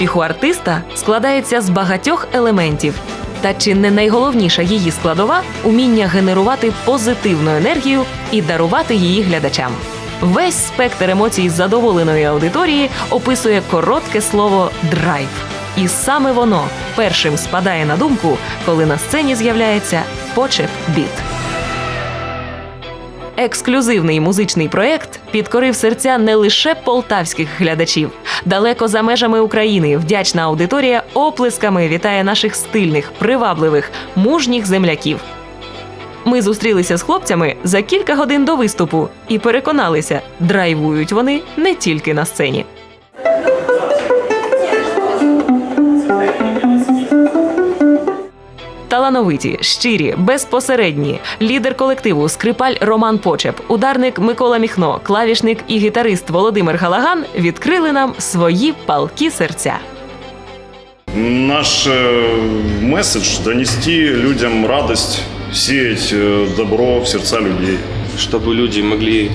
успіху артиста складається з багатьох елементів. Та чи не найголовніша її складова уміння генерувати позитивну енергію і дарувати її глядачам? Весь спектр емоцій задоволеної аудиторії описує коротке слово драйв. І саме воно першим спадає на думку, коли на сцені з'являється почеп біт. Ексклюзивний музичний проєкт підкорив серця не лише полтавських глядачів. Далеко за межами України вдячна аудиторія оплесками вітає наших стильних, привабливих, мужніх земляків. Ми зустрілися з хлопцями за кілька годин до виступу і переконалися, драйвують вони не тільки на сцені Талановиті, щирі, безпосередні, лідер колективу, скрипаль Роман Почеп, ударник Микола Міхно, клавішник і гітарист Володимир Галаган відкрили нам свої палкі серця. Наш э, месседж – донести людям радость, сеять э, добро в сердца людей. чтобы люди могли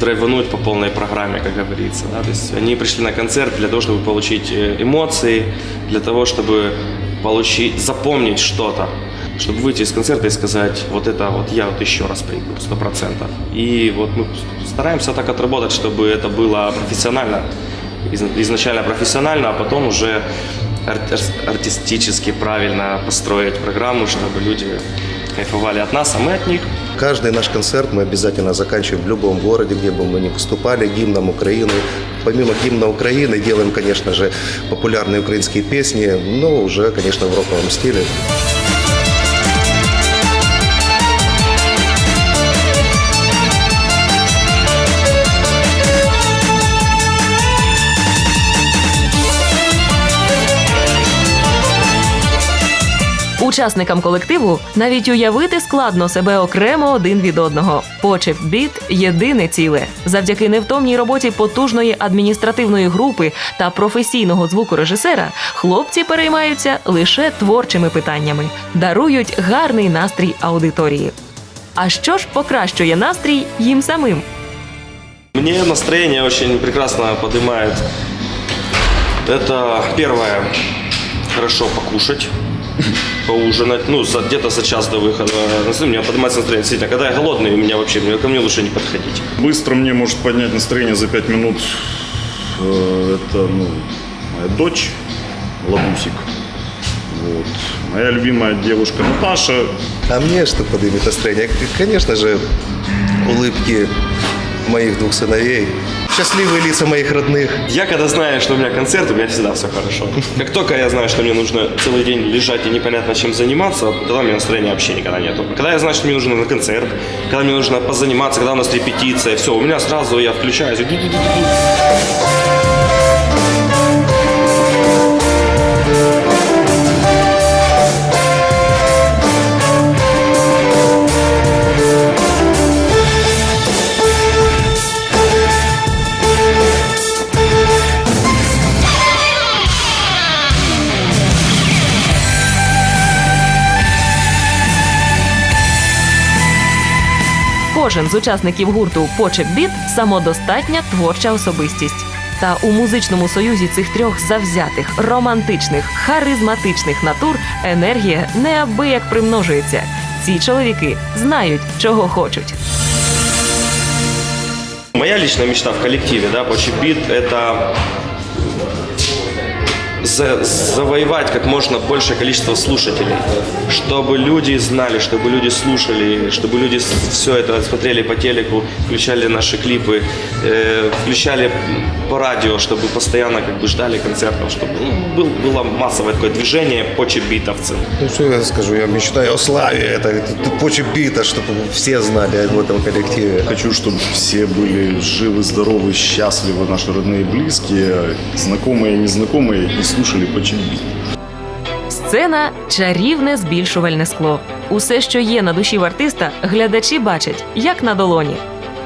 драйвануть по полной программе, как говорится. Да? То есть они пришли на концерт для того, чтобы получить э, эмоции, для того, чтобы получить, запомнить что-то, чтобы выйти из концерта и сказать, вот это вот я вот еще раз приду, сто процентов. И вот мы стараемся так отработать, чтобы это было профессионально, из- изначально профессионально, а потом уже ар- артистически правильно построить программу, чтобы люди кайфовали от нас, а мы от них. Каждый наш концерт мы обязательно заканчиваем в любом городе, где бы мы ни выступали, гимном Украины. Помимо гимна Украины делаем, конечно же, популярные украинские песни, но уже, конечно, в роковом стиле. Учасникам колективу навіть уявити складно себе окремо один від одного. Почеп біт єдине ціле. Завдяки невтомній роботі потужної адміністративної групи та професійного звукорежисера хлопці переймаються лише творчими питаннями, дарують гарний настрій аудиторії. А що ж покращує настрій їм самим? Мне настроение очень прекрасно поднимает. Это первое, хорошо покушать, поужинать, ну, где-то за час до выхода. У меня поднимается настроение. Действительно, когда я голодный, у меня вообще, мне- ко мне лучше не подходить. Быстро мне может поднять настроение за пять минут. Э, Это ну, моя дочь Ладусик. Вот. Моя любимая девушка Наташа. А мне что поднимет настроение? Конечно же, улыбки моих двух сыновей, счастливые лица моих родных. Я когда знаю, что у меня концерт, у меня всегда все хорошо. Как только я знаю, что мне нужно целый день лежать и непонятно чем заниматься, тогда у меня настроения вообще никогда нету. Когда я знаю, что мне нужно на концерт, когда мне нужно позаниматься, когда у нас репетиция, все, у меня сразу я включаюсь. Кожен з учасників гурту Почеп Біт самодостатня творча особистість. Та у музичному союзі цих трьох завзятих, романтичних, харизматичних натур енергія неабияк примножується. Ці чоловіки знають, чого хочуть. Моя личная мечта в коллективе, да, Почебит, это за- завоевать как можно большее количество слушателей, чтобы люди знали, чтобы люди слушали, чтобы люди все это смотрели по телеку, включали наши клипы, э, включали по радио, чтобы постоянно как бы ждали концертов, чтобы ну, был, было массовое такое движение почебитовцев. Ну, что я скажу, я мечтаю о славе, это, это почек бита, чтобы все знали в этом коллективе. Хочу, чтобы все были живы, здоровы, счастливы, наши родные и близкие, знакомые и незнакомые, и слушали почему. Сцена чарівне збільшувальне скло. Усе, що є на душі в артиста, глядачі бачать, як на долоні.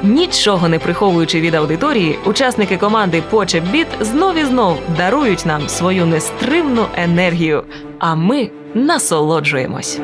Нічого не приховуючи від аудиторії, учасники команди Почеп Біт знов і знов дарують нам свою нестримну енергію. А ми насолоджуємось.